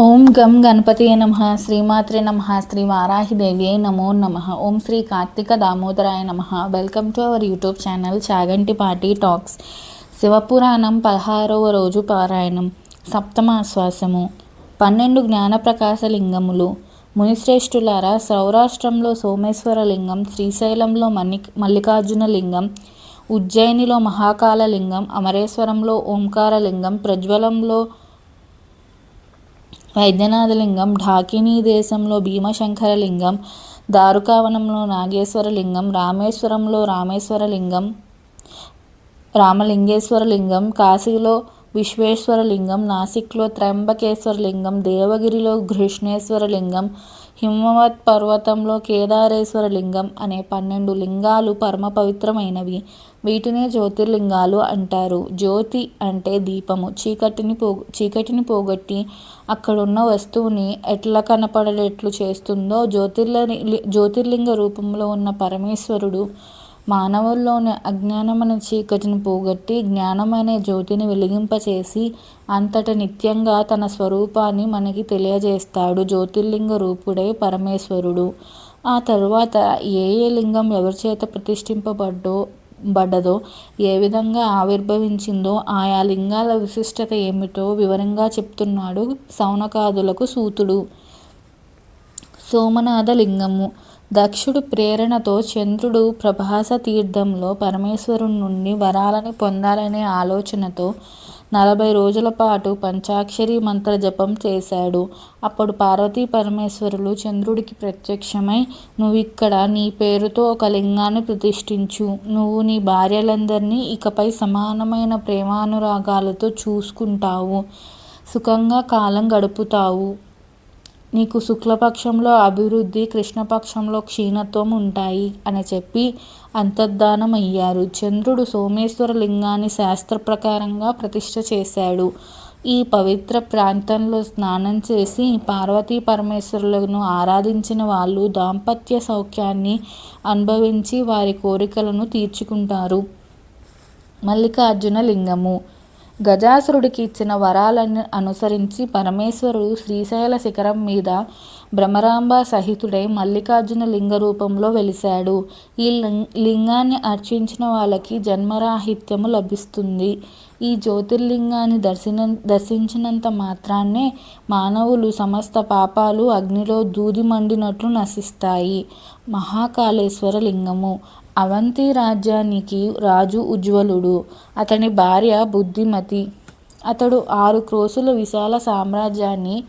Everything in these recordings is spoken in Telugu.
ఓం గం గణపతియే నమ శ్రీమాత్రే నమ శ్రీ వారాహిదేవియే నమో నమ ఓం శ్రీ కార్తీక దామోదరాయ నమ. Welcome to our YouTube channel Chaganti party talks. Shivapuranam పదహారవ రోజు పారాయణం. సప్తమాశ్వాసము. పన్నెండు జ్ఞానప్రకాశ లింగములు మునిశ్రేష్ఠులారా సౌరాష్ట్రంలో సోమేశ్వర లింగం శ్రీశైలంలో మల్లి మల్లికార్జున లింగం ఉజ్జయినిలో మహాకాల లింగం అమరేశ్వరంలో ఓంకార లింగం ప్రజ్వలంలో వైద్యనాథలింగం ఢాకినీ దేశంలో భీమశంకరలింగం దారుకావనంలో నాగేశ్వరలింగం రామేశ్వరంలో రామేశ్వరలింగం రామలింగేశ్వరలింగం కాశీలో విశ్వేశ్వరలింగం నాసిక్లో త్రయంబకేశ్వరలింగం దేవగిరిలో కృష్ణేశ్వరలింగం హిమవత్ పర్వతంలో కేదారేశ్వర లింగం అనే పన్నెండు లింగాలు పరమ పవిత్రమైనవి వీటినే జ్యోతిర్లింగాలు అంటారు. జ్యోతి అంటే దీపము. చీకటిని పో చీకటిని పోగొట్టి అక్కడున్న వస్తువుని ఎట్లా కనపడేట్లు చేస్తుందో జ్యోతిర్ల జ్యోతిర్లింగ రూపంలో ఉన్న పరమేశ్వరుడు మానవుల్లోని అజ్ఞానమనే చీకటిని పోగొట్టి జ్ఞానం అనే జ్యోతిని వెలిగింపచేసి అంతట నిత్యంగా తన స్వరూపాన్ని మనకి తెలియజేస్తాడు జ్యోతిర్లింగ రూపుడే పరమేశ్వరుడు. ఆ తరువాత ఏ ఏ లింగం ఎవరి చేత ప్రతిష్ఠింపబడ్డో బడ్డదో ఏ విధంగా ఆవిర్భవించిందో ఆయా లింగాల విశిష్టత ఏమిటో వివరంగా చెప్తున్నాడు సౌనకాదులకు సూతుడు. సోమనాథ లింగము దక్షుడు ప్రేరణతో చంద్రుడు ప్రభాస తీర్థంలో పరమేశ్వరుని నుండి వరాలని పొందాలనే ఆలోచనతో నలభై రోజుల పాటు పంచాక్షరి మంత్ర జపం చేశాడు. అప్పుడు పార్వతీ పరమేశ్వరులు చంద్రుడికి ప్రత్యక్షమై నువ్వు ఇక్కడ నీ పేరుతో ఒక లింగాన్ని ప్రతిష్ఠించు. నువ్వు నీ భార్యలందరినీ ఇకపై సమానమైన ప్రేమానురాగాలతో చూసుకుంటావు. సుఖంగా కాలం గడుపుతావు. నీకు శుక్లపక్షంలో అభివృద్ధి కృష్ణపక్షంలో క్షీణత్వం ఉంటాయి అని చెప్పి అంతర్ధానం అయ్యారు చంద్రుడు సోమేశ్వర లింగాన్ని శాస్త్ర ప్రకారంగా ప్రతిష్ఠ చేశాడు. ఈ పవిత్ర ప్రాంతంలో స్నానం చేసి పార్వతీ పరమేశ్వరులను ఆరాధించిన వాళ్ళు దాంపత్య సౌఖ్యాన్ని అనుభవించి వారి కోరికలను తీర్చుకుంటారు. మల్లికార్జున లింగము. గజాసురుడికి ఇచ్చిన వరాలను అనుసరించి పరమేశ్వరుడు శ్రీశైల శిఖరం మీద భ్రమరాంబ సహితుడై మల్లికార్జున లింగ రూపంలో వెలిశాడు. ఈ లింగాన్ని అర్చించిన వాళ్ళకి జన్మరాహిత్యము లభిస్తుంది. ఈ జ్యోతిర్లింగాన్ని దర్శన దర్శించినంత మాత్రాన్నే మానవులు సమస్త పాపాలు అగ్నిలో దూది మండినట్లు నశిస్తాయి. మహాకాళేశ్వర లింగము. అవంతి రాజ్యానికి రాజు ఉజ్వలుడు. అతని భార్య బుద్ధిమతి. అతడు ఆరు క్రోసుల విశాల సామ్రాజ్యాన్ని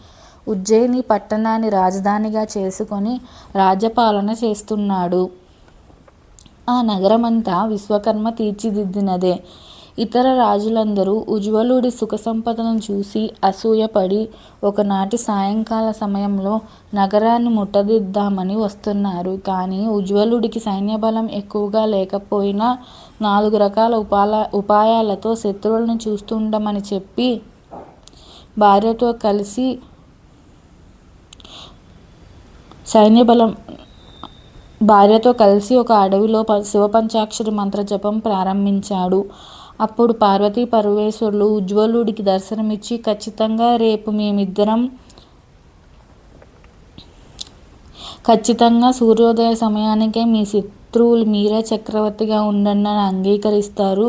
ఉజ్జయిని పట్టణాన్ని రాజధానిగా చేసుకొని రాజ్యపాలన చేస్తున్నాడు. ఆ నగరమంతా విశ్వకర్మ తీర్చిదిద్దినదే. ఇతర రాజులందరూ ఉజ్వలుడి సుఖ సంపదను చూసి అసూయపడి ఒకనాటి సాయంకాల సమయంలో నగరాన్ని ముట్టదిద్దామని వస్తున్నారు. కానీ ఉజ్వలుడికి సైన్యబలం ఎక్కువగా లేకపోయినా నాలుగు రకాల ఉపాల ఉపాయాలతో శత్రువులను చూస్తుండమని చెప్పి భార్యతో కలిసి సైన్యబలం భార్యతో కలిసి ఒక అడవిలో శివపంచాక్షరి మంత్ర జపం ప్రారంభించాడు. అప్పుడు పార్వతీ పరమేశ్వరులు ఉజ్వలుడికి దర్శనమిచ్చి ఖచ్చితంగా రేపు మేమిద్దరం ఖచ్చితంగా సూర్యోదయ సమయానికే మీ శత్రువులు మీరే చక్రవర్తిగా ఉండండి అని అంగీకరిస్తారు.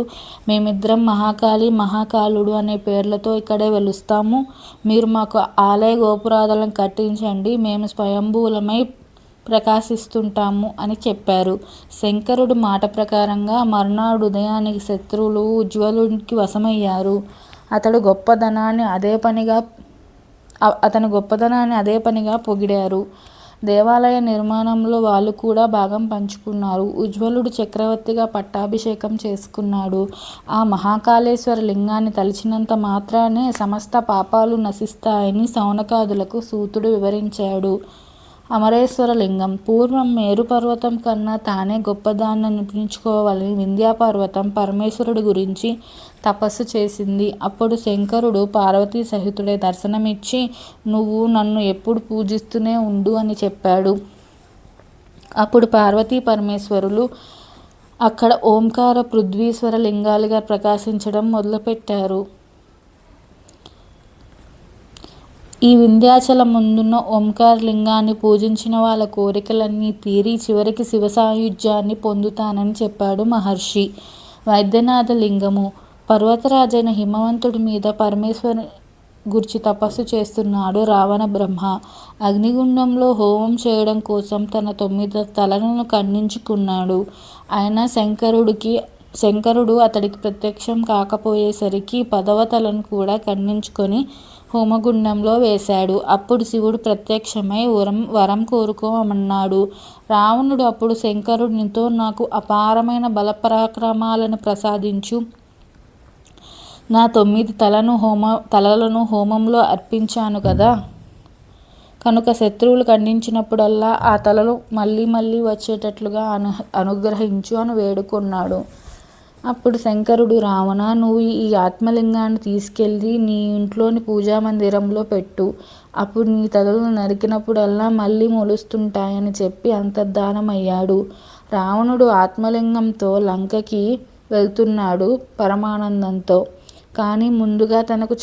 మేమిద్దరం మహాకాళి మహాకాలుడు అనే పేర్లతో ఇక్కడే వెలుస్తాము. మీరు మాకు ఆలయ గోపురాధాలను కట్టించండి. మేము స్వయంభూలమై ప్రకాశిస్తుంటాము అని చెప్పారు. శంకరుడు మాట ప్రకారంగా మర్నాడు ఉదయానికి శత్రువులు ఉజ్వలునికి వశమయ్యారు. అతడు గొప్పదనాన్ని అదే పనిగా అతని గొప్పదనాన్ని అదే పనిగా పొగిడారు. దేవాలయ నిర్మాణంలో వాళ్ళు కూడా భాగం పంచుకున్నారు. ఉజ్వలుడు చక్రవర్తిగా పట్టాభిషేకం చేసుకున్నాడు. ఆ మహాకాళేశ్వర లింగాన్ని తలిచినంత మాత్రానే సమస్త పాపాలు నశిస్తాయని సౌనకాదులకు సూతుడు వివరించాడు. అమరేశ్వర లింగం పూర్వం మేరు పర్వతం కన్నా తానే గొప్పదాన్ని అనిపించుకోవాలని వింధ్యా పర్వతం పరమేశ్వరుడు గురించి తపస్సు చేసింది. అప్పుడు శంకరుడు పార్వతీ సహితుడే దర్శనమిచ్చి నువ్వు నన్ను ఎప్పుడు పూజిస్తూనే ఉండు అని చెప్పాడు. అప్పుడు పార్వతీ పరమేశ్వరులు అక్కడ ఓంకార పృథ్వీశ్వర లింగాలుగా ప్రకాశించడం మొదలుపెట్టారు. ఈ వింధ్యాచలం ముందున్న ఓంకార లింగాన్ని పూజించిన వాళ్ళ కోరికలన్నీ తీరి చివరికి శివ సాయుధ్యాన్ని పొందుతానని చెప్పాడు మహర్షి. వైద్యనాథ లింగము. పర్వతరాజైన హిమవంతుడి మీద పరమేశ్వరు గురించి తపస్సు చేస్తున్నాడు రావణ బ్రహ్మ. అగ్నిగుండంలో హోమం చేయడం కోసం తన తొమ్మిది తలలను ఖండించుకున్నాడు. ఆయన శంకరుడికి శంకరుడు అతడికి ప్రత్యక్షం కాకపోయేసరికి పదవ తలను కూడా ఖండించుకొని హోమగుండంలో వేశాడు. అప్పుడు శివుడు ప్రత్యక్షమై వరం వరం కోరుకోమన్నాడు. రావణుడు అప్పుడు శంకరునితో నాకు అపారమైన బలపరాక్రమాలను ప్రసాదించు. నా తొమ్మిది తలను హోమ తలలను హోమంలో అర్పించాను కదా. కనుక శత్రువులు ఖండించినప్పుడల్లా ఆ తలలు మళ్ళీ మళ్ళీ వచ్చేటట్లుగా అను అనుగ్రహించు అని వేడుకున్నాడు. అప్పుడు శంకరుడు రావణ నువ్వు ఈ ఆత్మలింగాన్ని తీసుకెళ్ళి నీ ఇంట్లోని పూజా మందిరంలో పెట్టు. అప్పుడు నీ తలలు నరికినప్పుడల్లా మళ్ళీ మొలుస్తుంటాయని చెప్పి అంతర్ధానమయ్యాడు. రావణుడు ఆత్మలింగంతో లంకకి వెళ్తున్నాడు పరమానందంతో. కానీ ముందుగా తనకు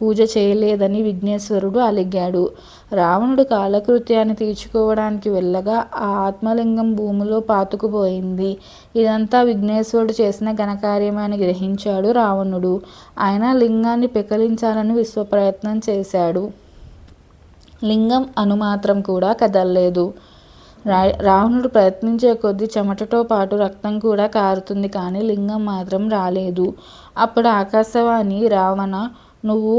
పూజ చేయలేదని విఘ్నేశ్వరుడు అలిగాడు. రావణుడు కాలకృత్యాన్ని తీర్చుకోవడానికి వెళ్ళగా ఆ ఆత్మలింగం భూమిలో పాతుకుపోయింది. ఇదంతా విఘ్నేశ్వరుడు చేసిన ఘనకార్యమని గ్రహించాడు రావణుడు. ఆయన లింగాన్ని పెకలించాలని విశ్వప్రయత్నం చేశాడు. లింగం అనుమాత్రం కూడా కదలలేదు. రా రావణుడు ప్రయత్నించే కొద్దీ చెమటతో పాటు రక్తం కూడా కారుతుంది కానీ లింగం మాత్రం రాలేదు. అప్పుడు ఆకాశవాణి రావణ నువ్వు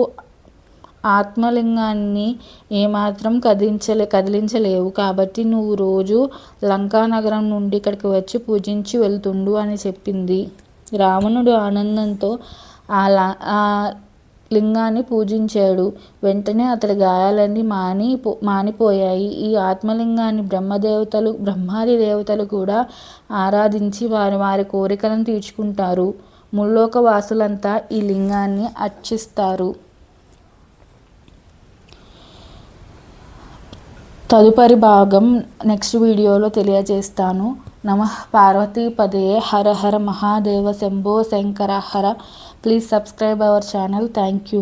ఆత్మలింగాన్ని ఏమాత్రం కదిలించలే కదిలించలేవు. కాబట్టి నువ్వు రోజు లంకా నగరం నుండి ఇక్కడికి వచ్చి పూజించి వెళ్తుండు అని చెప్పింది. రావణుడు ఆనందంతో ఆ లింగాన్ని పూజించాడు. వెంటనే అతడి గాయాలన్నీ మాని మానిపోయాయి. ఈ ఆత్మలింగాన్ని బ్రహ్మదేవతలు బ్రహ్మాది దేవతలు కూడా ఆరాధించి వారి వారి కోరికలను తీర్చుకుంటారు. ముల్లోక వాసులంతా ఈ లింగాన్ని అర్చిస్తారు. తదుపరి భాగం నెక్స్ట్ వీడియోలో తెలియజేస్తాను. నమ పార్వతీపదే Hara Hara Mahadeva Shambho Shankara Hara. Please subscribe our channel. Thank you.